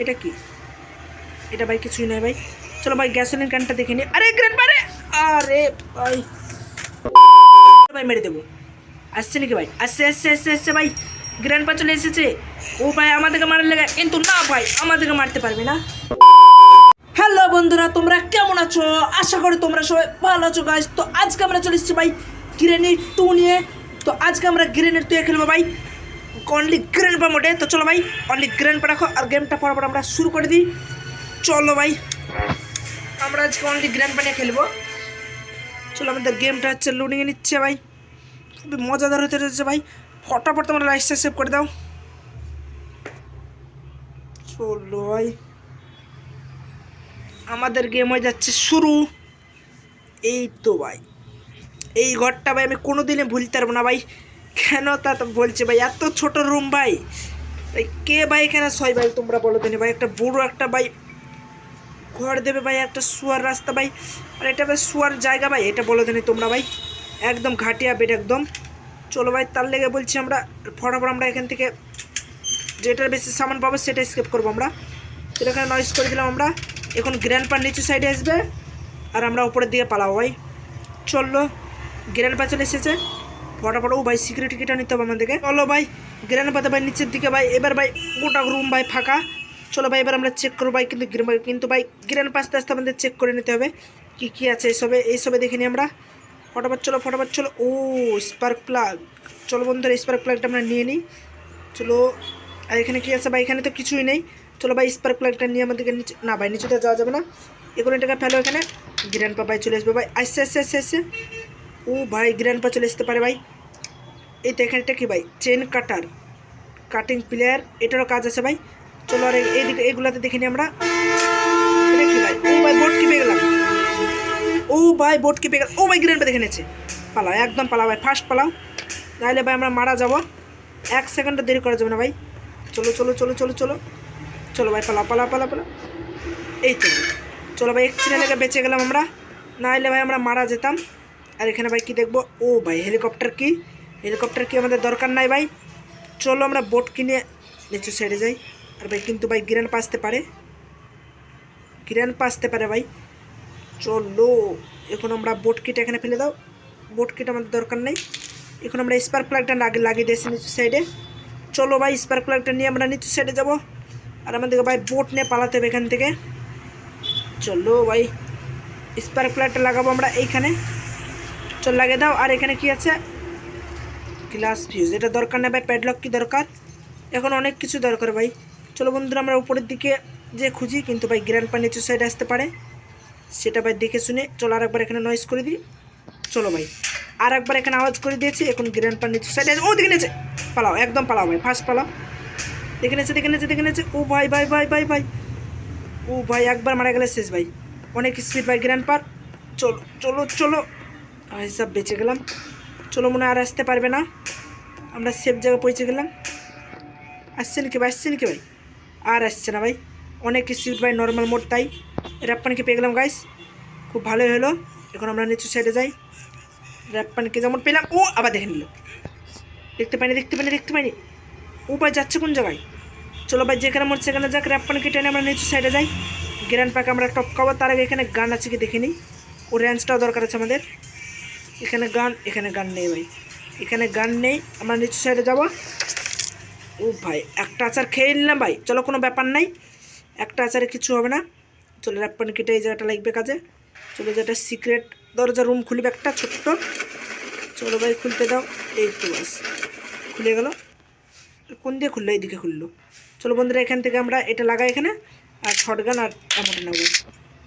এটা কি? এটা ভাই কিছুই নয় ভাই। চলো ভাই গ্যাসোলিন ক্যানটা দেখে নি। আরে গ্রেন পারে আরে ভাই। ভাই, মেরে দেবো। আসছে নাকি ভাই? আসছে আসছে আসছে আসছে ভাই। গ্র্যান্ড পা চলে এসেছে। ও ভাই, আমাদেরকে মারার লেগে কিন্তু না ভাই, আমাদেরকে মারতে পারবে না। হ্যালো বন্ধুরা, তোমরা কেমন আছো? আশা করি তোমরা সবাই ভালো আছো গাইজ তো আজকে আমরা চলে এসেছি ভাই গ্রেনেড টু নিয়ে। তো আজকে আমরা গ্রেনেড টু খেলব ভাই। অনলি গ্রেন পা মোডে তো চলো ভাই অনলি গ্রেন পা রাখো, আর গেমটা পর আমরা শুরু করে দিই। চলো ভাই, আমরা আজকে অনলি গ্রেন পা নিয়ে খেলব। চলো, আমাদের গেমটা হচ্ছে লোডিংয়ে নিচ্ছে ভাই। খুবই মজাদার হতে রয়েছে ভাই। ফটাফট তোমরা লাইফটা সেভ করে দাও। চলো ভাই, আমাদের গেম হয়ে যাচ্ছে শুরু। এই তো ভাই, এই ঘরটা ভাই আমি কোনো দিনে ভুলতে পারব না ভাই। কেন তা তো বলছে ভাই? এত ছোট রুম ভাই। কে ভাই এখানে? ছয় ভাই, তোমরা বলো দিনে ভাই, একটা বুড়ো একটা ভাই ঘর দেবে ভাই, একটা শুয়ার রাস্তা ভাই। আর এটা ভাই শুয়ার জায়গা ভাই, এটা বলো দেনি তোমরা ভাই। একদম ঘাটিয়া বেড একদম। চলো ভাই, তার লেগে বলছি আমরা, ফটাফট আমরা এখান থেকে যেটার বেশি সামান পাবো সেটা স্কেপ করব আমরা। সেটাখানে নয়েস করে দিলাম আমরা। এখন গ্র্যান্ড পার নিচু সাইডে আসবে। আর আমরা উপরের দিকে পালাবো ভাই। চলল গ্র্যান্ড পা চলে এসেছে। ফটাফট ও ভাই সিকিউরিটি কিটা নিতে হবে আমাদেরকে। চলো ভাই গ্র্যান্ড পাতে ভাই, নিচের দিকে ভাই, এবার ভাই, গোটা রুম ভাই ফাঁকা। চলো ভাই, এবার আমরা চেক করব ভাই, কিন্তু কিন্তু ভাই গ্রেন পাশতে আসতে আমাদের চেক করে নিতে হবে। কি কি আছে এইসবে এইসবে দেখে নিই আমরা। ফটাফট চলো ফটাফট চলো। ও স্পার্ক প্লাগ চলো বন্ধুরা স্পার্ক প্লাগটা আমরা নিয়ে নিই। চলো, আর এখানে কী আছে ভাই? এখানে তো কিছুই নেই। চলো ভাই স্পার্ক প্লাগটা নিয়ে আমাদেরকে নিচে না ভাই, নিচেতে যাওয়া যাবে না। এগুলো টাকা ফেলো এখানে। গ্র্যান্ড পা ভাই চলে আসবে ভাই। আসছে আসছে আসছে আসছে ও ভাই, গ্র্যান্ড পা চলে আসতে পারে ভাই। এই তো এখানেটা কি ভাই? চেন কাটার কাটিং প্লেয়ার এটারও কাজ আছে ভাই। চলো আর এই- এইদিকে এইগুলাতে দেখে নিই আমরা। এটা কি ভাই? ও ভাই বোট কি পেয়ে গেলাম। ও ভাই বোট কি পেয়ে গেল ও ভাই, গ্র্যান্ড দেখে নিয়েছে। পালাও, একদম পালাও ভাই ফার্স্ট পালাও। নাহলে ভাই আমরা মারা যাব। এক সেকেন্ডও দেরি করা যাবে না ভাই। চলো চলো চলো চলো চলো। চলো ভাই পালা পালা পালা পালা এই তো। চলো ভাই, এক লেগে বেঁচে গেলাম আমরা। না হলে ভাই আমরা মারা যেতাম। আর এখানে ভাই কি দেখব? ও ভাই হেলিকপ্টার কি? হেলিকপ্টার কি আমাদের দরকার নাই ভাই? চলো আমরা বোট কিনে নিচু সাইডে যাই। আর ভাই, কিন্তু ভাই গিরান পাসতে পারে। গিরান পাসতে পারে ভাই। চলো, এখন আমরা বোট কিট এখানে ফেলে দাও। বোট কিট আমাদের দরকার নেই। এখন আমরা স্পার্ক প্লাগটা লাগিয়ে দিয়েছি নিচু সাইডে চলো ভাই স্পার্ক প্লাগটা নিয়ে আমরা নিচু সাইডে যাব। আর আমাদেরকে ভাই বোট নিয়ে পালাতে হবে এখান থেকে। চলো ভাই স্পার্ক প্লাগটা লাগাবো আমরা এইখানে। চল লাগিয়ে দাও। আর এখানে কি আছে? গ্লাস ফিউজ এটা দরকার নেই ভাই প্যাডলক কি দরকার? এখন অনেক কিছু দরকার ভাই। চলো বন্ধুরা, আমরা উপরের দিকে যে খুঁজি, কিন্তু ভাই গ্র্যান্ড পা নিচু সাইডে আসতে পারে। সেটা ভাই দেখে শুনে চলো আর একবার এখানে নয়েস করে দিই। চলো ভাই আর একবার এখানে আওয়াজ করে দিয়েছি, এখন গ্র্যান্ড পা নিচু সাইডে ও, দেখে নিয়েছে। পালাও, একদম পালাও ভাই ফার্স্ট পালাও। দেখে নিয়েছে দেখে নিয়েছে দেখে নিয়েছে। ও ভাই ভাই ভাই ভাই ভাই। ও ভাই, একবার মারা গেলে শেষ ভাই। অনেক স্পিড ভাই গ্র্যান্ড পার। চলো চলো চলো। ভাই সব বেঁচে গেলাম। চলো মনে আর আসতে পারবে না। আমরা সেফ জায়গায় পৌঁছে গেলাম। আসছেন কি ভাই? আসছেন কি ভাই? আর আসছে না ভাই। অনেক স্পিড ভাই নর্মাল মোড তাই। র্যাপ্পানকে পেয়ে গেলাম গাইস খুব ভালোই হলো। এখন আমরা নিচু সাইডে যাই। র্যাপ্পানকে যেমন পেলাম, ও আবার দেখে নিল। দেখতে পাইনি দেখতে পাইনি দেখতে পাইনি। ও ভাই যাচ্ছে কোন জায়গায়? চলো ভাই, যেখানে মন সেখানে যাক। র্যাপ্পানকে টেনে আমরা নিচু সাইডে যাই। গ্র্যান্ড প্যাক আমরা টপ খাব তার আগে এখানে গান আছে কি দেখে নিই। ও র্যাঞ্চটাও দরকার আছে আমাদের। এখানে গান এখানে গান নেই ভাই। এখানে গান নেই, আমরা নিচু সাইডে যাব। ও ভাই, একটা আচার খেয়ে নিলাম ভাই। চলো, কোনো ব্যাপার নাই। একটা আচারে কিছু হবে না। চলো র্যাপান কেটে এই জায়গাটা লাগবে কাজে। চলো যেটা সিক্রেট দরজা রুম খুলবে, একটা ছোট্ট। চলো ভাই, খুলতে দাও। এই তো বাস। খুলে গেল। কোন দিয়ে খুললো? এইদিকে খুললো। চলো বন্ধুরা, এখান থেকে আমরা এটা লাগাই এখানে। আর শর্ট গান আর এমনটা নেব।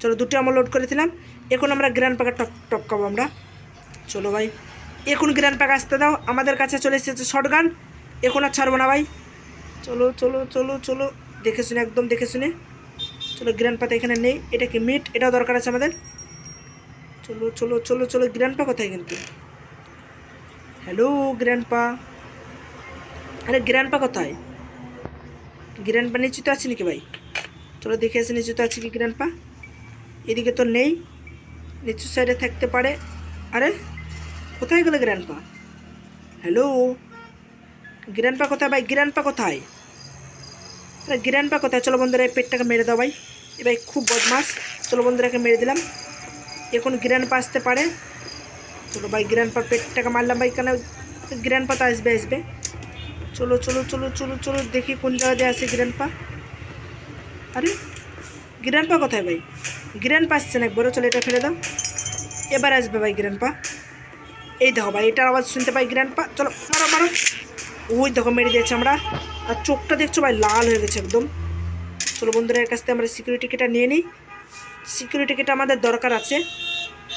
চলো, দুটো আমরা লোড করেছিলাম এখন আমরা গ্র্যান্ড প্যাকের টপ টপকাবো আমরা। চলো ভাই। এখন গ্র্যান্ড প্যাক আসতে দাও। আমাদের কাছে চলে এসেছে শর্ট গান এখন আর ছাড়বো না ভাই। চলো চলো চলো চলো। দেখে শুনে, একদম দেখে শুনে। চলো, গ্র্যান্ড পাতা এখানে নেই। এটা কি মিট? এটাও দরকার আছে আমাদের। চলো চলো চলো চলো, গ্র্যান্ড পা কোথায় কিন্তু? হ্যালো গ্র্যান্ড পা। আরে, গ্র্যান্ড পা কোথায়? গ্র্যান্ড পা নিচু তো আছে নাকি ভাই? চলো, দেখে আসি, নিচু তো আছে কি গ্র্যান্ড পা? এদিকে তো নেই। নিচু সাইডে থাকতে পারে। আরে, কোথায় গেলো গ্র্যান্ড পা হ্যালো গ্র্যান্ড পা কোথায় ভাই? গ্র্যান্ড পা কোথায়? গ্র্যান্ড পা কোথায়? চলো বন্ধুরা, এই পেটটাকে মেরে দাও ভাই। এ ভাই, খুব বদমাস। চলো বন্ধুরাকে মেরে দিলাম। এখন গ্র্যান্ড পা আসতে পারে। চলো ভাই গ্র্যান্ড পা পেটটাকে মারলাম ভাই। কেন? গ্র্যান্ড পা তো আসবে আসবে। চলো চলো চলো চলো চলো, দেখি কোন জায়গা দিয়ে আসে গ্র্যান্ড পা আরে গ্র্যান্ড পা কোথায় ভাই? গ্র্যান্ড পা আসছে না একবারও চলো, এটা ফেলে দাও। এবার আসবে ভাই গ্র্যান্ড পা এই দেখো ভাই, এটার আওয়াজ শুনতে পাই গ্র্যান্ড পা চলো, মারো মারো। ওই দেখো, মেরে দিয়েছে আমরা। আর চোখটা দেখছ ভাই, লাল হয়ে গেছে একদম। চলো বন্ধুরা, এর কাছ থেকে আমরা সিকিউরিটি কিটা নিয়ে নিই। সিকিউরিটি কিটা আমাদের দরকার আছে।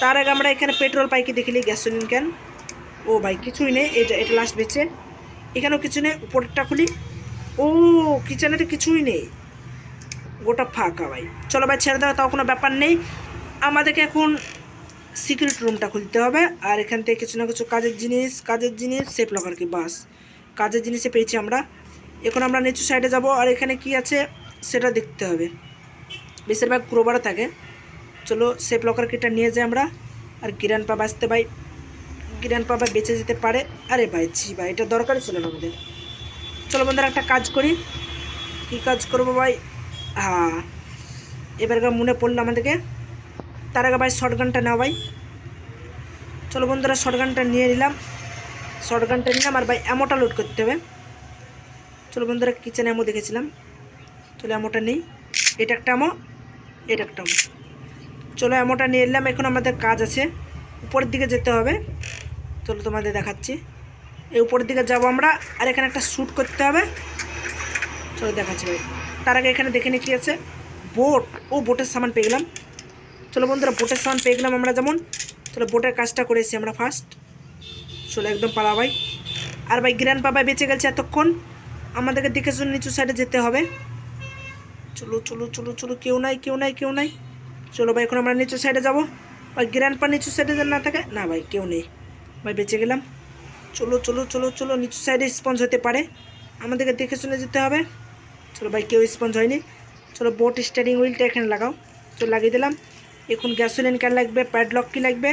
তার আগে আমরা এখানে পেট্রোল পাইকে দেখিলি গ্যাসোলিন ক্যান ও ভাই, কিছুই নেই এটা এটা লাস্ট বেচে। এখানেও কিছু নেই উপরটা খুলি। ও কিচেনে তো কিছুই নেই। গোটা ফাঁকা ভাই। চলো ভাই, ছেড়ে দেওয়া তাও কোনো ব্যাপার নেই। আমাদেরকে এখন সিক্রেট রুমটা খুলতে হবে, আর এখান থেকে কিছু না কিছু কাজের জিনিস কাজের জিনিস সেফ লকার কি বাস। কাজের জিনিসে পেয়েছি আমরা। এখন আমরা নিচু সাইডে যাব, আর এখানে কি আছে সেটা দেখতে হবে। বেশিরভাগ ক্রোবারও থাকে। চলো সেফ লকার কিটা নিয়ে যাই আমরা, আর গিরান পা বাঁচতে ভাই গিরান পা বেঁচে যেতে পারে। আরে ভাই জি ভাই, এটা দরকারই ছিল না আমাদের। চলো বন্ধুরা, একটা কাজ করি। কী কাজ করব ভাই? হ্যাঁ এবার মনে পড়ল আমাদেরকে। তার আগে ভাই শর্ট গানটা ভাই। চলো বন্ধুরা শর্ট গানটা নিয়ে নিলাম। শর্ট গানটা নিলাম আর ভাই অ্যামোটা লোড করতে হবে। চলো বন্ধুরা কিচেনে অ্যামো দেখেছিলাম। চলো অ্যামোটা নেই। এটা একটা অ্যামো এটা একটা অ্যামো চলো অ্যামোটা নিয়ে নিলাম। এখন আমাদের কাজ আছে। উপরের দিকে যেতে হবে। চলো তোমাদের দেখাচ্ছি। এই উপরের দিকে যাব আমরা। আর এখানে একটা শ্যুট করতে হবে। চলো দেখাচ্ছি ভাই। তার আগে এখানে দেখে নিই কি আছে। বোট ও বোটের সামান পেয়ে গেলাম। চলো বন্ধুরা, বোটের সামান পেয়ে গেলাম আমরা যেমন। চলো বোটের কাজটা করেছি আমরা ফার্স্ট চলো একদম পালা ভাই। আর ভাই গ্র্যান্ড বাবা বেঁচে গেছে এতক্ষণ। আমাদেরকে দেখে শুনে নিচু সাইডে যেতে হবে। চলো চলো চলো চলো, কেউ নাই কেউ নাই কেউ নাই। চলো ভাই, এখন আমরা নিচু সাইডে যাব। ভাই গ্র্যান্ড পা নিচু সাইডে যেন না থাকে। না ভাই, কেউ নেই। ভাই, বেঁচে গেলাম। চলো চলো চলো চলো, নিচু সাইডে স্পঞ্জ হতে পারে। আমাদেরকে দেখে শুনে যেতে হবে। চলো ভাই, কেউ স্পঞ্জ হয়নি। চলো বোট স্টারিং হুইলটা এখানে লাগাও। চলো লাগিয়ে দিলাম। এখন গ্যাসোলিন ক্যান লাগবে প্যাডলক কি লাগবে?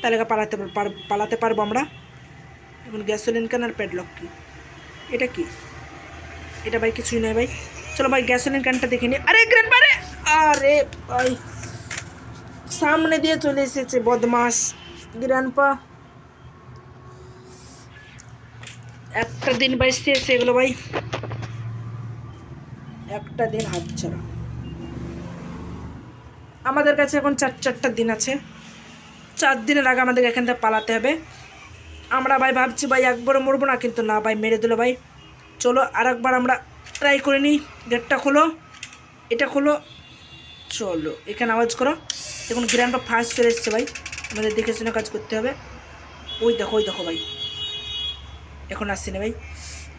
তাহলে পালাতে পালাতে পারব আমরা। এখন গ্যাসোলিন ক্যান আর প্যাডলক কি? এটা কি? এটা ভাই কিছুই নয় ভাই। চলো ভাই গ্যাসোলিন ক্যানটা দেখে নি। আরে গ্রেন পারে আরে ভাই! সামনে দিয়ে চলে এসেছে বদমাস গ্রানপা একটা দিন বাইসতে এসে এগুলো ভাই। একটা দিন হাত ছাড়া। আমাদের কাছে এখন চার চারটা দিন আছে। চার দিনের আগে আমাদের এখান থেকে পালাতে হবে। আমরা ভাই ভাবছি, ভাই, একবারও মরবো না। কিন্তু না, ভাই, মেরে দিল, ভাই। চলো আর একবার আমরা ট্রাই করে নিই। গেটটা খোলো। এটা খোলো। চলো, এখানে আওয়াজ করো। এখন গ্রান্ডটা ফার্স্ট চলে এসছে, ভাই। আমাদের দেখে শুনে কাজ করতে হবে। ওই দেখো ওই দেখো, ভাই। এখন আসছে না, ভাই।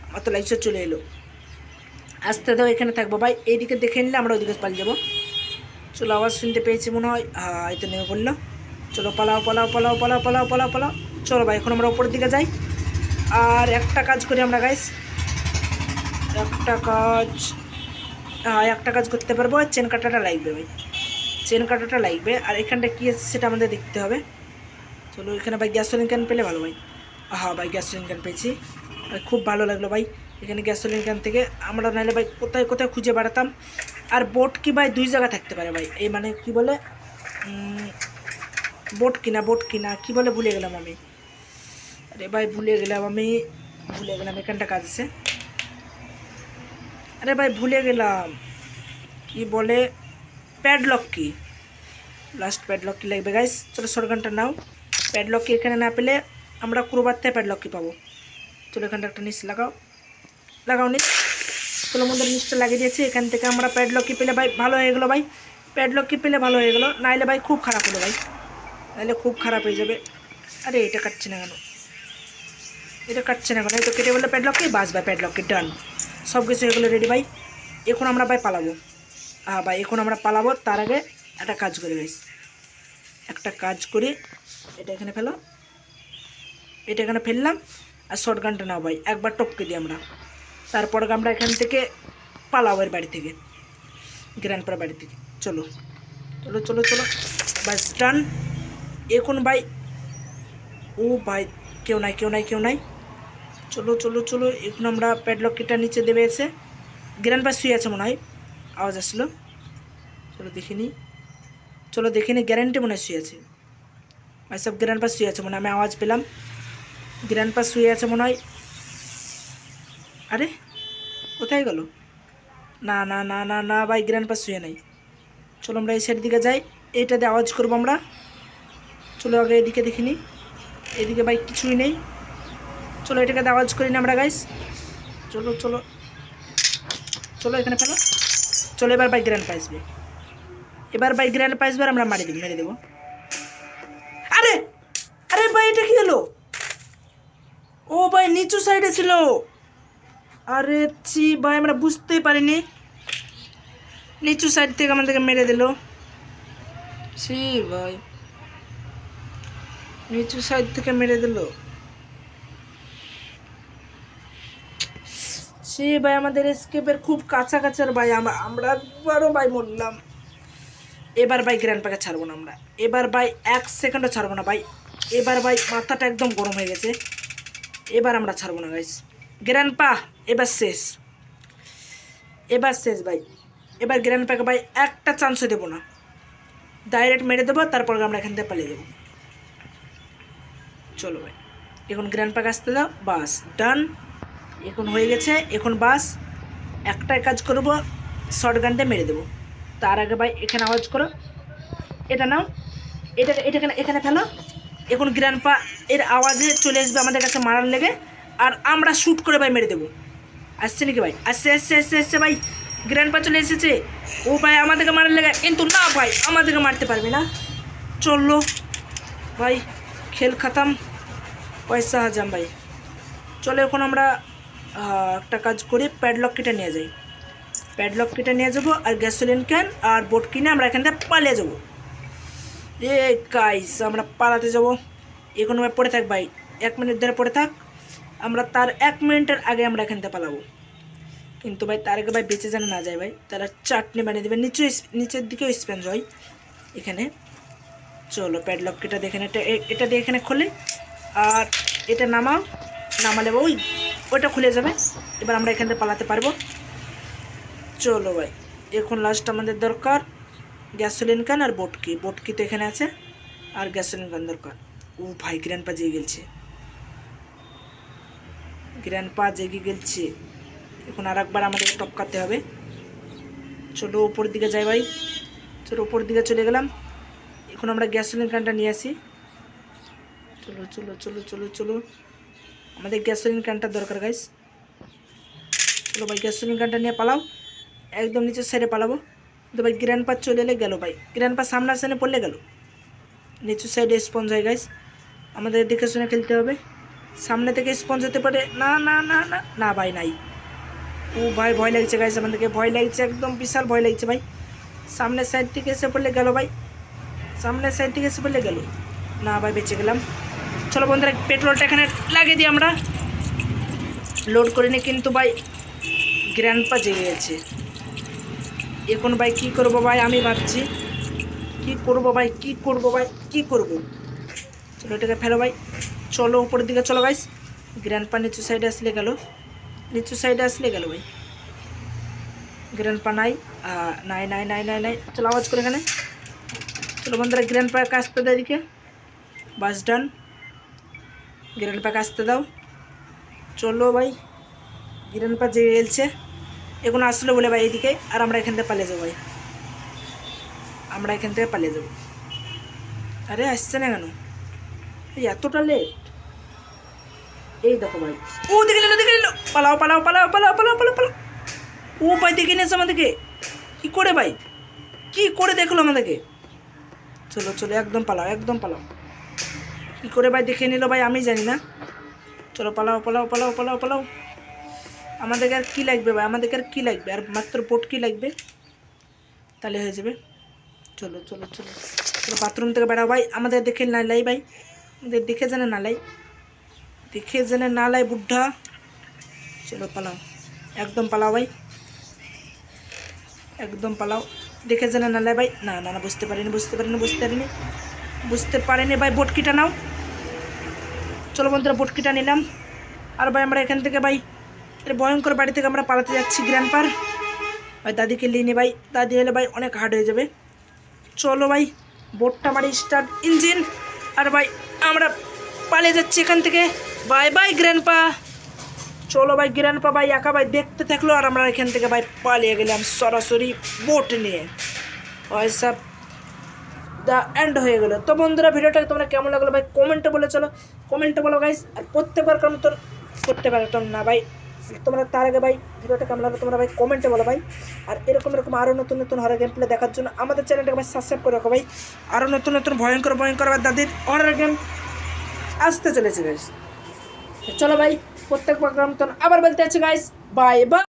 আমার তো লাইটসে চলে এলো। আসতে দাও, এখানে থাকব, ভাই। এইদিকে দেখে নিলে আমরা ওইদিকে পালিয়ে যাব। চলো আওয়াজ শুনতে পেয়েছি মনে হয়। হ্যাঁ এই তো নেমে পড়ল। চলো পালাও পালাও পালাও পালাও পালাও পালাও পালাও। চলো ভাই, এখন আমরা উপরের দিকে যাই। আর একটা কাজ করি আমরা গাইস একটা কাজ হ্যাঁ একটা কাজ করতে পারব। আর চেন কাটাটা লাগবে ভাই। চেন কাটাটা লাগবে। আর এখানটা কী আছে সেটা আমাদের দেখতে হবে। চলো এখানে ভাই গ্যাসোলিন ক্যান পেলে ভালো ভাই। হ্যাঁ ভাই গ্যাসোলিন ক্যান পেয়েছি। খুব ভালো লাগল ভাই। এখানে গ্যাসোলিন ক্যান থেকে আমরা নাহলে ভাই কোথায় কোথায় খুঁজে বেড়াতাম? আর বোট কি ভাই? দুই জায়গা থাকতে পারে ভাই। এই মানে কি বলে? বোট কিনা বোট কিনা, কি বলে ভুলে গেলাম আমি। আরে ভাই, ভুলে গেলাম আমি। ভুলে গেলাম, এখানটা কাজ আছে। আরে ভাই, ভুলে গেলাম। কি বলে? প্যাডলক কি? লাস্ট প্যাডলক কি লাগবে গাইস চলো সরগানটা নাও। প্যাডলক কি এখানে না পেলে আমরা কুরোবার থেকে প্যাডলক কি পাবো? চলো এখানটা একটা নিচ লাগাও। লাগাও নিচ। চলো মধ্যে নিচটা লাগিয়ে দিয়েছি। এখান থেকে আমরা প্যাডলক পেলে ভাই ভালো হয়ে গেলো ভাই। প্যাডলক পেলে ভালো হয়ে গেলো। নাইলে ভাই খুব খারাপ হলো ভাই। নাইলে খুব খারাপ হয়ে যাবে। আরে এটা কাটছে না কেন? এটা কাটছে না কেন? এই তো কেটে বললে প্যাডলককে বাস ভাই প্যাডলককে ডান সব কিছু হয়ে গেলো রেডি ভাই। এখন আমরা ভাই পালাবো। হ্যাঁ ভাই, এখন আমরা পালাবো। তার আগে একটা কাজ করি ভাই একটা কাজ করি। এটা এখানে ফেলো। এটা এখানে ফেললাম। আর শর্ট গানটা নাও ভাই। একবার টপকে দিই আমরা। তারপর আমরা এখান থেকে পালাবো এর বাড়ি থেকে গ্র্যান্ডপার বাড়ি থেকে। চলো চলো চলো চলো। বাস ডান। এখন ভাই? ও ভাই, কেউ নাই কেউ নাই কেউ নাই। চলো চলো চলো। এখন আমরা প্যাডলক কিটা নিচে দেবে এসে। গ্র্যান্ড পাস শুয়ে আছে মনে হয়। আওয়াজ আসলো। চলো দেখিনি চলো দেখিনি গ্যারেন্টি মনে হয় শুয়ে আছে। ভাই সব গ্র্যান্ড পাস শুয়ে আছে মনে আমি আওয়াজ পেলাম। গ্র্যান্ড পাস শুয়ে আছে মনে হয়। আরে কোথায় গেল? না না না না না, ভাই, গ্র্যান্ড পাস শুয়ে নাই। চলো আমরা এই সাইড দিকে যাই। এইটাতে আওয়াজ করব আমরা। চলো আগে এদিকে দেখিনি এদিকে ভাই কিছুই নেই। চলো এটাকে আওয়াজ করি না আমরা গাইস চলো চলো। চলো এখানে ফেলো। চলো এবার বাই গ্র্যান্ড পাইসবে এবার বাই গ্র্যান্ড পাইসবে আমরা মারি দেবো, মেরে দেবো। আরে! আরে ভাই, এটা কি হলো? ও ভাই, নিচু সাইডে ছিল। আরে চি ভাই আমরা বুঝতেই পারিনি। নিচু সাইড থেকে আমাদেরকে মেরে দিল। ছি ভাই। নিচু সাইড থেকে মেরে দিল। সে ভাই আমাদের স্কেপের খুব কাছাকাছি ভাই আমরা আমরা একবারও ভাই মরলাম। এবার ভাই গ্র্যান্ড প্যাকে ছাড়বো না আমরা। এবার ভাই এক সেকেন্ডও ছাড়বো না ভাই। এবার ভাই মাথাটা একদম গরম হয়ে গেছে। এবার আমরা ছাড়বো না গাইস গ্র্যান্ড পা এবার শেষ। এবার শেষ ভাই। এবার গ্র্যান্ড প্যাকে ভাই একটা চান্সও দেবো না। ডাইরেক্ট মেরে দেবো, তারপর আমরা এখান থেকে পালিয়ে দেবো চলো ভাই। এখন গ্র্যান্ড প্যাক আসতে দাও। বাস ডান এখন হয়ে গেছে, এখন বাস। একটাই কাজ করব শর্ট গানটা মেরে দেবো। তার আগে ভাই এখানে আওয়াজ করো। এটা নাও। এটা এটা এখানে ফেলো। এখন গ্র্যান্ড পা এর আওয়াজে চলে আসবে আমাদের কাছে মারার লেগে। আর আমরা শ্যুট করে ভাই মেরে দেবো। আসছে নাকি ভাই? আসছে আসছে আসছে আসছে ভাই। গ্র্যান্ড পা চলে এসেছে। ও ভাই আমাদেরকে মারার লেগে কিন্তু না ভাই, আমাদেরকে মারতে পারবে না। চলল ভাই, খেল খাতাম। পয়সা হাজাম ভাই। চলো এখন আমরা একটা কাজ করি প্যাডলক কিটা নিয়ে যাই। প্যাডলক কিটা নিয়ে যাব আর গ্যাসোলিন ক্যান আর বোট কিনে আমরা এখান থেকে পালিয়ে যাব। এ গাইস আমরা পালাতে যাব। এখন পড়ে থাক ভাই। এক মিনিট ধরে পড়ে থাক। আমরা তার এক মিনিটের আগে আমরা এখান থেকে পালাবো। কিন্তু ভাই, তার আগে ভাই বেঁচে যেন না যায় ভাই, তারা চাটনি বানিয়ে দেবে। নিচু নিচের দিকেও স্পেঞ্জ হয়। এখানে। চলো প্যাডলক কিটা দেখে। এটা এটা দিয়ে এখানে খোলে। আর এটা নামাও, নামালে ওই, ওইটা খুলে যাবে। এবার আমরা এখান থেকে পালাতে পারব। চলো ভাই, এখন লাস্ট আমাদের দরকার গ্যাসোলিন কান আর বটকি বটকি তো এখানে আছে, আর গ্যাসোলিন কান দরকার। ও ভাই গ্র্যান্ড পা জেগে গেলছে গ্র্যান্ড পা জেগে গেলছে। এখন আর একবার আমাদেরকে টপকাতে হবে। চলো উপর দিকে যাই ভাই। চলো উপর দিকে চলে গেলাম। এখন আমরা গ্যাসোলিন কানটা নিয়ে আসি। চলো চলো চলো চলো চলো। আমাদের গ্যাসোলিন ক্যানটা দরকার গাইস চলো ভাই গ্যাসোলিন ক্যানটা নিয়ে পালাও। একদম নিচের সাইডে পালাবো। কিন্তু ভাই গ্র্যান্ড পাস চলে এলে গেল ভাই। গ্র্যান্ড পাস সামনার সামনে পড়লে গেল। নিচু সাইডে স্পঞ্জ হয় গাইস আমাদের দেখে শুনে খেলতে হবে। সামনে থেকে স্পঞ্জ হতে পারে। না না না না না ভাই, নাই। ও ভাই, ভয় লাগছে গাইস আমাদেরকে ভয় লাগছে, একদম বিশাল ভয় লাগছে ভাই। সামনের সাইড থেকে এসে পড়লে গেল ভাই। সামনের সাইড থেকে এসে পড়লে গেল। না ভাই, বেঁচে গেলাম। চলো বন্ধুরা, পেট্রোলটা এখানে লাগিয়ে দিই আমরা। লোড করে নিই কিন্তু ভাই। গ্র্যান্ড পা জেগে গেছে। এখন ভাই কি করব ভাই? আমি ভাবছি, কি করব ভাই? কি করব ভাই? কি করব? চলো এটাকে ফেলো ভাই। চলো উপরের দিকে, চলো গাইস গ্র্যান্ড পা নিচু সাইডে আসলে গেল। নিচু সাইডে আসলে গেল ভাই। গ্র্যান্ড পা নাই নাই নাই নাই নাই নাই। চলো আওয়াজ করে এখানে। চলো বন্ধুরা গ্র্যান্ড পা আসতে দেয় এদিকে। বাস ডান গ্র্যান্ড প্যাক আসতে দাও। চলো ভাই। গ্র্যান্ড পা যে এলছে, এখন আসলো বলে ভাই এদিকে, আর আমরা এখান থেকে পালিয়ে যাব ভাই। আমরা এখান থেকে পালিয়ে যাব। আরে, আসছে না কেন? এতটা লেট এই দেখো ভাই। ও, দেখে নিল দেখে নিল। পালাও পালাও পালাও পালাও পালাও পালাও পালাও। ও ভাই, দেখে নিয়েছে আমাদেরকে। কি করে ভাই? কি করে দেখল আমাদেরকে? চলো চলো, একদম পালাও একদম পালাও। কী করে ভাই দেখে নিল ভাই, আমি জানি না। চলো, পালাও পালাও পালাও পালাও পালাও। আমাদেরকে আর কী লাগবে ভাই? আমাদেরকে আর কী লাগবে? আর মাত্র বোট কী লাগবে? তাহলে হয়ে যাবে। চলো চলো চলো। চলো বাথরুম থেকে বেড়াও ভাই। আমাদের দেখে না লাই ভাই। আমাদের দেখে জানে না লাই। দেখে জানে না লাই বুদ্ধা চলো পালাও। একদম পালাও ভাই। একদম পালাও। দেখে জানে না লাই ভাই। না না না, বুঝতে পারিনি বুঝতে পারিনি বুঝতে পারিনি। বুঝতে পারেনি ভাই বটকিটা নাও। চলো বন্ধুরা বটকিটা নিলাম। আর ভাই, আমরা এখান থেকে ভাই, এর ভয়ঙ্কর বাড়ি থেকে আমরা পালাতে যাচ্ছি গ্র্যান্ডপার ভাই, দাদিকে নিয়ে নি ভাই। দাদি এলে ভাই, অনেক হার্ড হয়ে যাবে। চলো ভাই, বোটটা মারি স্টার্ট ইঞ্জিন আর ভাই, আমরা পালিয়ে যাচ্ছি এখান থেকে। Bye bye grandpa. চলো ভাই, গ্র্যান্ডপা ভাই, একা ভাই, দেখতে থাকল আর আমরা এখান থেকে ভাই পালিয়ে গেলাম সরাসরি বোট নিয়ে। সব দ্য এন্ড হয়ে গেলো। তো বন্ধুরা, ভিডিওটা তোমরা কেমন লাগল ভাই? কমেন্টে বলে চলো। কমেন্টে বলো গাইস আর প্রত্যেকবার কেমন তোর, করতে পারতাম না ভাই? তোমরা তার আগে ভাই, ভিডিওটা কেমন লাগল তোমরা ভাই কমেন্টে বলো ভাই। আর এরকম এরকম আরও নতুন নতুন হরার গেম প্লে দেখার জন্য আমাদের চ্যানেলটাকে ভাই সাবস্ক্রাইব করে রাখো ভাই। আরও নতুন নতুন ভয়ঙ্কর ভয়ঙ্কর ভাই দাদির হরার গেম আসতে চলেছে গাইস চলো ভাই প্রত্যেক প্রোগ্রাম তো আবার বলতে আছে গাইস বাই বাই